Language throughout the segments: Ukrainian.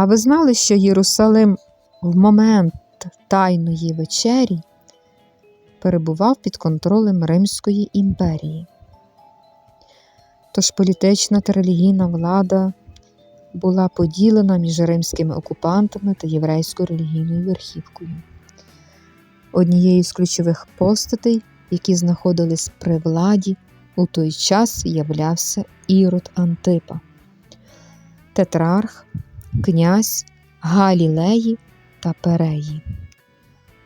А ви знали, що Єрусалим в момент Тайної вечері перебував під контролем Римської імперії? Тож політична та релігійна влада була поділена між римськими окупантами та єврейською релігійною верхівкою. Однією з ключових постатей, які знаходились при владі, у той час являвся Ірод Антипа, тетрарх, князь Галілеї та Переї.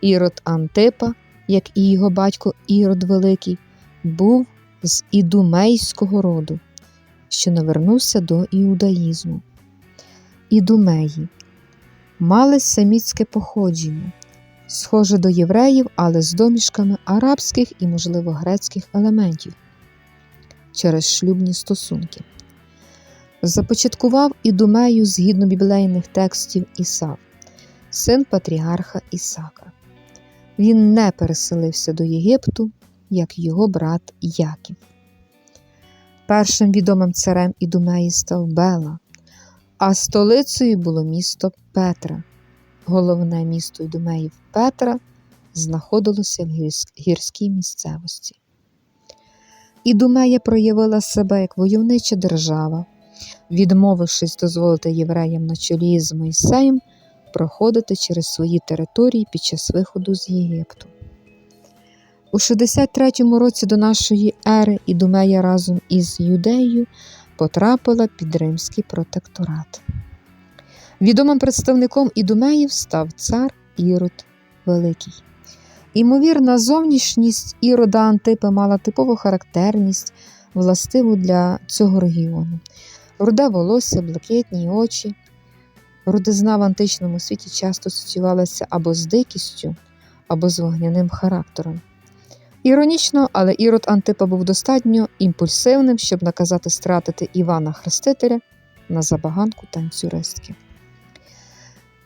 Ірод Антипа, як і його батько Ірод Великий, був з ідумейського роду, що навернувся до іудаїзму. Ідумеї мали семітське походження, схоже до євреїв, але з домішками арабських і, можливо, грецьких елементів через шлюбні стосунки. Започаткував ідумею згідно біблейних текстів Ісав, син патріарха Ісака. Він не переселився до Єгипту, як його брат Яків. Першим відомим царем Ідумеї став Бела, а столицею було місто Петра. Головне місто Ідумеїв Петра знаходилося в гірській місцевості. Ідумея проявила себе як войовнича держава, відмовившись дозволити євреям на чолі з Мойсеєм проходити через свої території під час виходу з Єгипту. У 63 році до нашої ери Ідумея разом із Юдеєю потрапила під римський протекторат. Відомим представником Ідумеїв став цар Ірод Великий. Імовірна зовнішність Ірода Антипи мала типову характерність, властиву для цього регіону. Руде волосся, блакитні очі. Рудизна в античному світі часто асоціювалася або з дикістю, або з вогняним характером. Іронічно, але Ірод Антипа був достатньо імпульсивним, щоб наказати стратити Івана Хрестителя на забаганку танцюристки.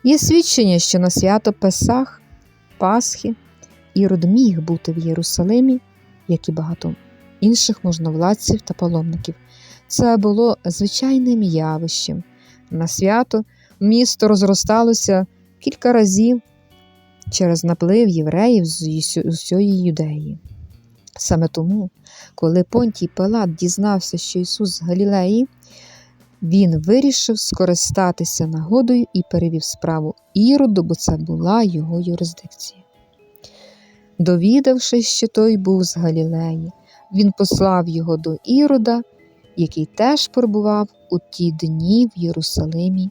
Є свідчення, що на свято Песах, Пасхи, Ірод міг бути в Єрусалимі, як і багато інших можновладців та паломників. Це було звичайним явищем. На свято місто розросталося кілька разів через наплив євреїв з усієї юдеї. Саме тому, коли Понтій Пилат дізнався, що Ісус з Галілеї, він вирішив скористатися нагодою і перевів справу Іроду, бо це була його юрисдикція. Довідавшись, що той був з Галілеї, він послав його до Ірода, який теж перебував у ті дні в Єрусалимі